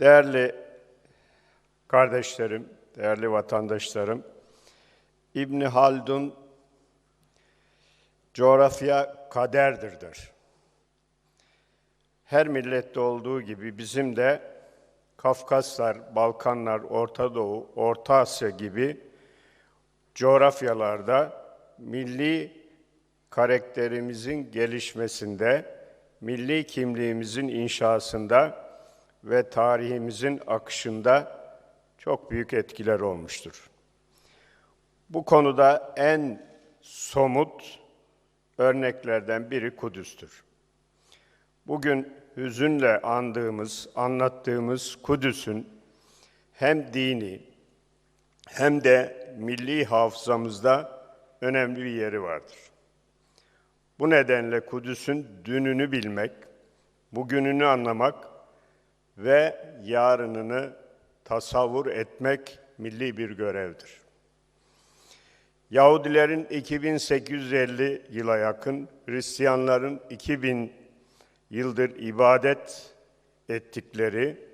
Değerli kardeşlerim, değerli vatandaşlarım, İbn Haldun coğrafya kaderdir der. Her millette olduğu gibi bizim de Kafkaslar, Balkanlar, Orta Doğu, Orta Asya gibi coğrafyalarda milli karakterimizin gelişmesinde, milli kimliğimizin inşasında ve tarihimizin akışında çok büyük etkiler olmuştur. Bu konuda en somut örneklerden biri Kudüs'tür. Bugün hüzünle andığımız, anlattığımız Kudüs'ün hem dini hem de milli hafızamızda önemli bir yeri vardır. Bu nedenle Kudüs'ün dününü bilmek, bugününü anlamak ve yarınını tasavvur etmek milli bir görevdir. Yahudilerin 2850 yıla yakın, Hristiyanların 2000 yıldır ibadet ettikleri,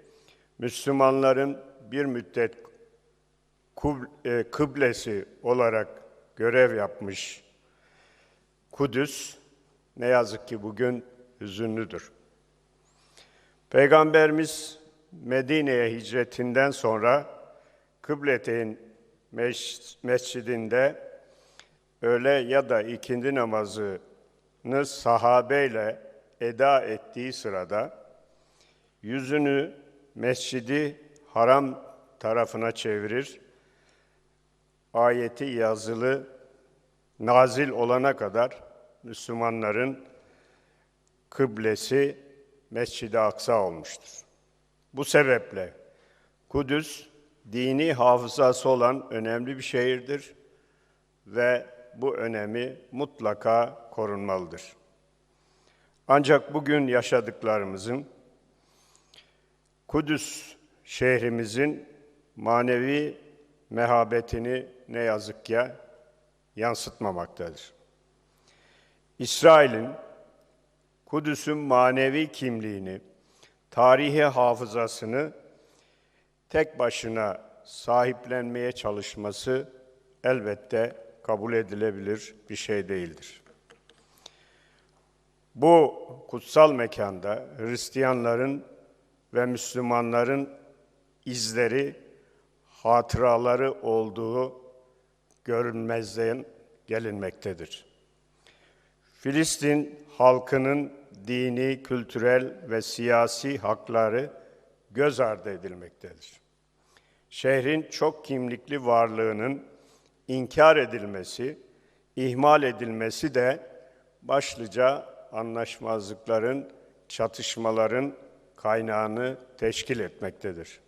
Müslümanların bir müddet e, kıblesi olarak görev yapmış Kudüs ne yazık ki bugün hüzünlüdür. Peygamberimiz Medine'ye hicretinden sonra Kıbleteyn mescidinde öğle ya da ikindi namazını sahabeyle eda ettiği sırada yüzünü mescidi haram tarafına çevirir, ayeti yazılı nazil olana kadar Müslümanların kıblesi Mescid-i Aksa olmuştur. Bu sebeple Kudüs dini hafızası olan önemli bir şehirdir ve bu önemi mutlaka korunmalıdır. Ancak bugün yaşadıklarımızın Kudüs şehrimizin manevi mehabetini ne yazık ki yansıtmamaktadır. İsrail'in Kudüs'ün manevi kimliğini, tarihi hafızasını tek başına sahiplenmeye çalışması elbette kabul edilebilir bir şey değildir. Bu kutsal mekanda Hristiyanların ve Müslümanların izleri, hatıraları olduğu görünmezden gelinmektedir. Filistin halkının dini, kültürel ve siyasi hakları göz ardı edilmektedir. Şehrin çok kimlikli varlığının inkar edilmesi, ihmal edilmesi de başlıca anlaşmazlıkların, çatışmaların kaynağını teşkil etmektedir.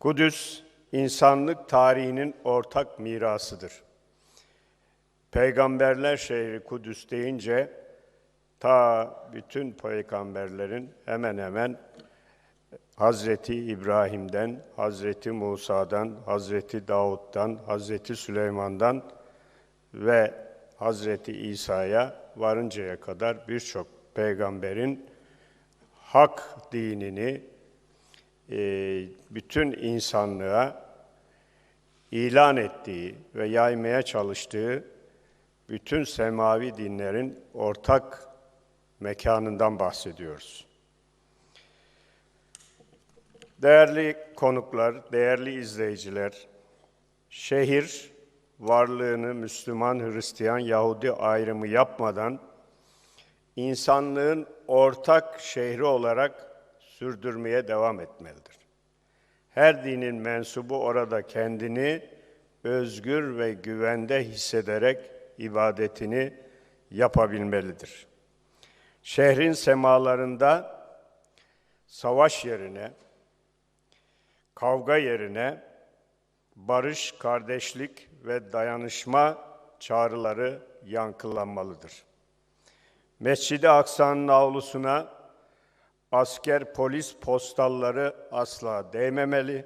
Kudüs, insanlık tarihinin ortak mirasıdır. Peygamberler şehri Kudüs deyince ta bütün peygamberlerin hemen hemen Hazreti İbrahim'den, Hazreti Musa'dan, Hazreti Davud'dan, Hazreti Süleyman'dan ve Hazreti İsa'ya varıncaya kadar birçok peygamberin hak dinini e, bütün insanlığa ilan ettiği ve yaymaya çalıştığı bütün semavi dinlerin ortak mekanından bahsediyoruz. Değerli konuklar, değerli izleyiciler, şehir varlığını Müslüman, Hristiyan, Yahudi ayrımı yapmadan insanlığın ortak şehri olarak sürdürmeye devam etmelidir. Her dinin mensubu orada kendini özgür ve güvende hissederek ibadetini yapabilmelidir. Şehrin semalarında savaş yerine, kavga yerine barış, kardeşlik ve dayanışma çağrıları yankılanmalıdır. Mescid-i Aksa'nın avlusuna asker polis postalları asla değmemeli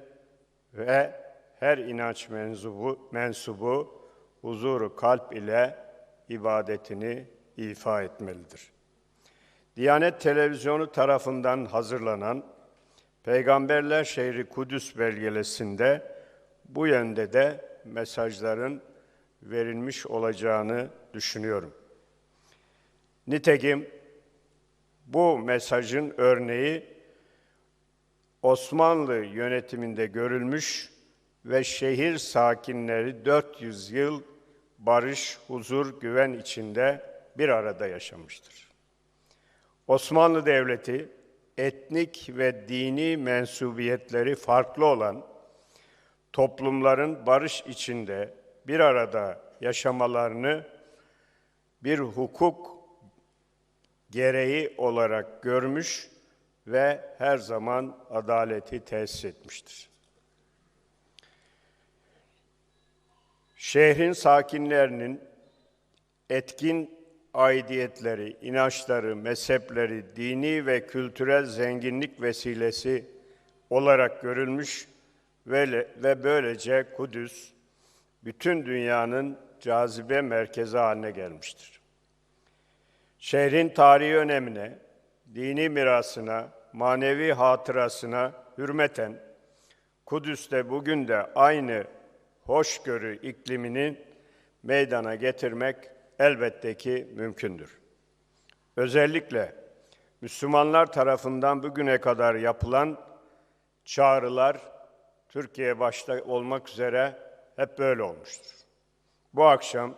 ve her inanç mensubu, mensubu huzuru kalp ile ibadetini ifa etmelidir. Diyanet Televizyonu tarafından hazırlanan Peygamberler şehri Kudüs belgelesinde bu yönde de mesajların verilmiş olacağını düşünüyorum. Nitekim bu mesajın örneği Osmanlı yönetiminde görülmüş ve şehir sakinleri 400 yıl barış, huzur, güven içinde bir arada yaşamıştır. Osmanlı Devleti etnik ve dini mensubiyetleri farklı olan toplumların barış içinde bir arada yaşamalarını bir hukuk gereği olarak görmüş ve her zaman adaleti tesis etmiştir. Şehrin sakinlerinin etkin aidiyetleri, inançları, mezhepleri, dini ve kültürel zenginlik vesilesi olarak görülmüş ve, ve böylece Kudüs bütün dünyanın cazibe merkezi haline gelmiştir. Şehrin tarihi önemine, dini mirasına, manevi hatırasına hürmeten Kudüs'te bugün de aynı hoşgörü iklimini meydana getirmek elbette ki mümkündür. Özellikle Müslümanlar tarafından bugüne kadar yapılan çağrılar Türkiye başta olmak üzere hep böyle olmuştur. Bu akşam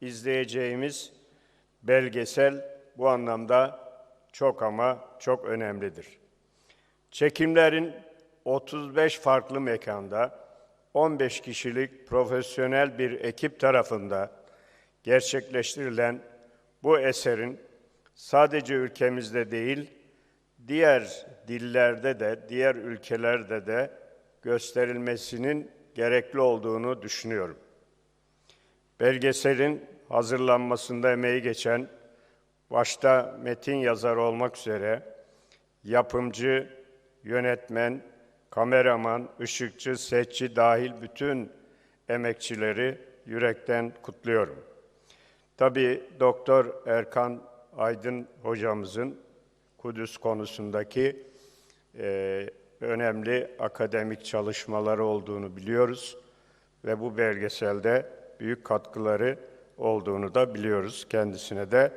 izleyeceğimiz belgesel bu anlamda çok ama çok önemlidir. Çekimlerin 35 farklı mekanda 15 kişilik profesyonel bir ekip tarafından gerçekleştirilen bu eserin sadece ülkemizde değil, diğer dillerde de, diğer ülkelerde de gösterilmesinin gerekli olduğunu düşünüyorum. Belgeselin hazırlanmasında emeği geçen, başta metin yazarı olmak üzere yapımcı, yönetmen, kameraman, ışıkçı, setçi dahil bütün emekçileri yürekten kutluyorum. Tabii Doktor Erkan Aydın hocamızın Kudüs konusundaki e, önemli akademik çalışmaları olduğunu biliyoruz ve bu belgeselde büyük katkıları olduğunu da biliyoruz. Kendisine de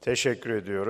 teşekkür ediyorum.